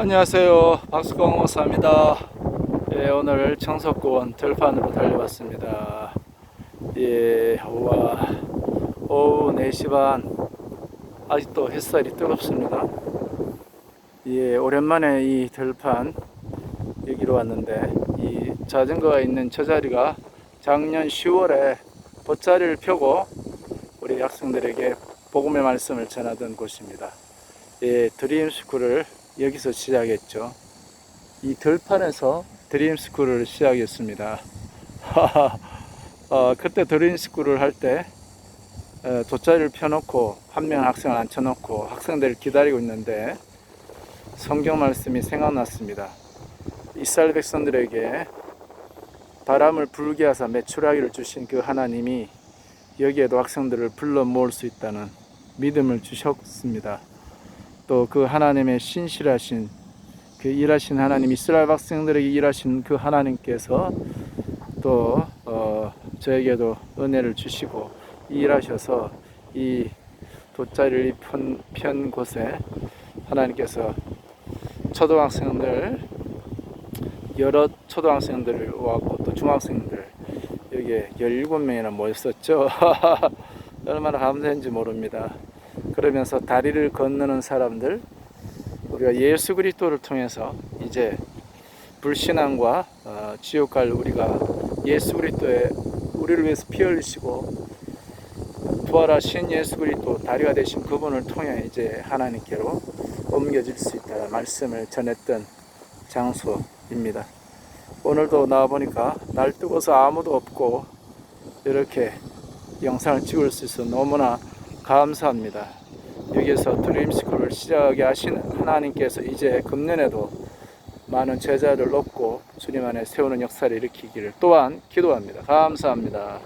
안녕하세요. 박수광 목사입니다. 예, 오늘 청석군 들판으로 달려왔습니다. 예, 와, 오후 4시 반. 아직도 햇살이 뜨겁습니다. 예, 오랜만에 이 들판 여기로 왔는데 이 자전거가 있는 저 자리가 작년 10월에 돗자리를 펴고 우리 학생들에게 복음의 말씀을 전하던 곳입니다. 예, 드림스쿨을 여기서 시작했죠. 이 들판에서 드림스쿨을 시작했습니다. 어, 그때 드림스쿨을 할때 돗자리를 펴놓고 한 명 학생을 앉혀놓고 학생들을 기다리고 있는데 성경 말씀이 생각났습니다. 이스라엘 백성들에게 바람을 불게 하사 매출하기를 주신 그 하나님이 여기에도 학생들을 불러 모을 수 있다는 믿음을 주셨습니다. 또 그 하나님의 신실하신 그 일하신 하나님 이스라엘 학생들에게 일하신 그 하나님께서 또 어, 저에게도 은혜를 주시고 일하셔서 이 돗자리를 편, 편 곳에 하나님께서 초등학생들 여러 초등학생들을 왔고 또 중학생들 여기에 17명이나 모였었죠. 얼마나 감사한지 모릅니다. 그러면서 다리를 건너는 사람들 우리가 예수 그리스도를 통해서 이제 불신앙과 어, 지옥 갈 우리가 예수 그리스도의 우리를 위해서 피 흘리시고 부활하 신 예수 그리스도 다리가 되신 그분을 통해 이제 하나님께로 옮겨질 수 있다 말씀을 전했던 장소입니다. 오늘도 나와 보니까 날 뜨고서 아무도 없고 이렇게 영상을 찍을 수 있어 너무나 감사합니다. 여기에서 드림스쿨을 시작하게 하신 하나님께서 이제 금년에도 많은 제자를 얻고 주님 안에 세우는 역사를 일으키기를 또한 기도합니다. 감사합니다.